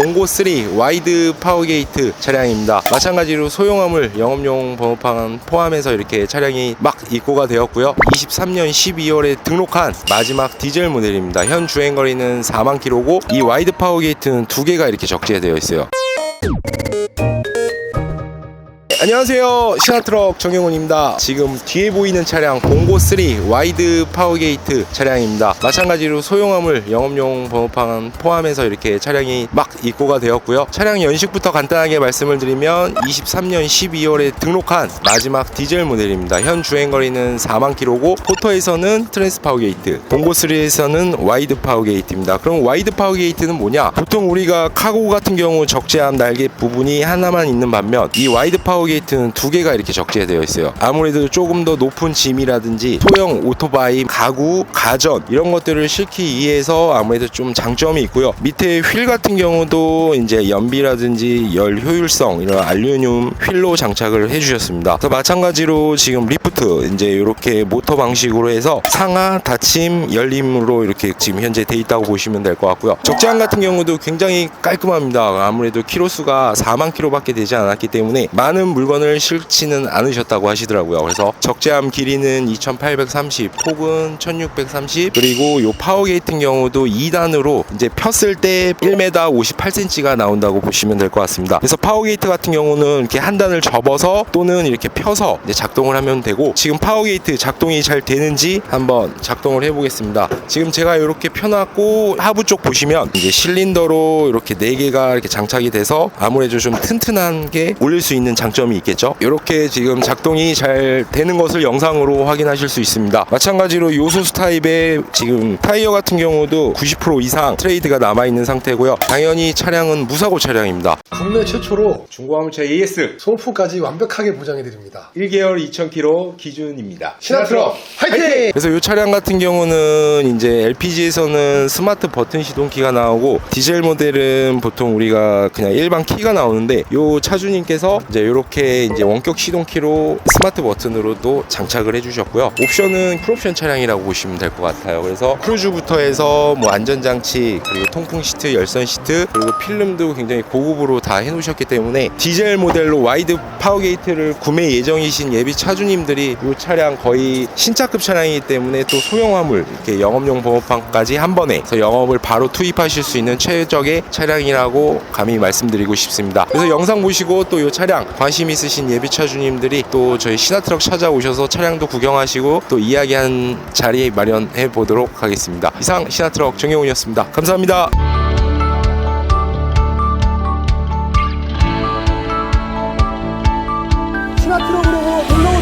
공고 3 와이드 파워게이트 차량입니다. 마찬가지로 소형화물 영업용 번호판 포함해서 이렇게 차량이 막 입고가 되었고요. 23년 12월에 등록한 마지막 디젤 모델입니다. 현 주행 거리는 4만 킬로고 이 와이드 파워게이트는 두 개가 이렇게 적재되어 있어요. 안녕하세요. 신화트럭 정영훈입니다. 지금 뒤에 보이는 차량 공고 3 와이드 파워게이트 차량입니다. 마찬가지로 소형화물 영업용 번호판 포함해서 이렇게 차량이 막 입고가 되었고요. 차량 연식부터 간단하게 말씀을 드리면 23년 12월에 등록한 마지막 디젤 모델입니다. 현 주행거리는 4만 킬로고 포터에서는 트랜스 파워게이트 공고 3에서는 와이드 파워게이트입니다. 그럼 와이드 파워게이트는 뭐냐? 보통 우리가 카고 같은 경우 적재함 날개 부분이 하나만 있는 반면 이 와이드 파워 게이트는 두 개가 이렇게 적재되어 있어요. 아무래도 조금 더 높은 짐이라든지 소형 오토바이, 가구, 가전 이런 것들을 싣기 위해서 아무래도 좀 장점이 있고요. 밑에 휠 같은 경우도 이제 연비라든지 열 효율성 이런 알루미늄 휠로 장착을 해주셨습니다. 그래서 마찬가지로 지금 리프트 이제 이렇게 모터 방식으로 해서 상하 닫힘 열림으로 이렇게 지금 현재 돼 있다고 보시면 될 것 같고요. 적재함 같은 경우도 굉장히 깔끔합니다. 아무래도 키로수가 4만 킬로밖에 되지 않았기 때문에 많은 물건을 실지는 않으셨다고 하시더라고요. 그래서 적재함 길이는 2830, 폭은 1630 그리고 요 파워 게이트 같은 경우도 2단으로 이제 폈을 때 1m 58cm가 나온다고 보시면 될 것 같습니다. 그래서 파워 게이트 같은 경우는 이렇게 한 단을 접어서 또는 이렇게 펴서 작동을 하면 되고 지금 파워 게이트 작동이 잘 되는지 한번 작동을 해보겠습니다. 지금 제가 이렇게 펴놨고 하부 쪽 보시면 이제 실린더로 이렇게 네 개가 이렇게 장착이 돼서 아무래도 좀 튼튼한 게 올릴 수 있는 장점이 있겠죠. 이렇게 지금 작동이 잘 되는 것을 영상으로 확인하실 수 있습니다. 마찬가지로 요소수 타입의 지금 타이어 같은 경우도 90% 이상 트레이드가 남아 있는 상태고요. 당연히 차량은 무사고 차량입니다. 국내 최초로 중고화물차 AS 소모품까지 완벽하게 보장해 드립니다. 1개월 2,000km 기준입니다. 신화트럭 화이팅! 그래서 이 차량 같은 경우는 이제 LPG에서는 스마트 버튼 시동키가 나오고 디젤 모델은 보통 우리가 그냥 일반 키가 나오는데 요 차주님께서 이제 이렇게 이제 원격 시동키로 스마트 버튼으로도 장착을 해주셨고요. 옵션은 풀옵션 차량이라고 보시면 될 것 같아요. 그래서 크루즈부터 해서 뭐 안전장치 그리고 통풍 시트, 열선 시트 그리고 필름도 굉장히 고급으로 다 해놓으셨기 때문에 디젤 모델로 와이드 파워 게이트를 구매 예정이신 예비 차주님들이 이 차량 거의 신차급 차량이기 때문에 또 소형 화물 이렇게 영업용 번호판까지 한 번에 그래서 영업을 바로 투입하실 수 있는 최적의 차량이라고 감히 말씀드리고 싶습니다. 그래서 영상 보시고 또 이 차량 있으신 예비 차주님들이 또 저희 신화트럭 찾아오셔서 차량도 구경하시고 또 이야기한 자리 마련해 보도록 하겠습니다. 이상 신화트럭 정영훈이었습니다. 감사합니다. 신화트럭으로 놀러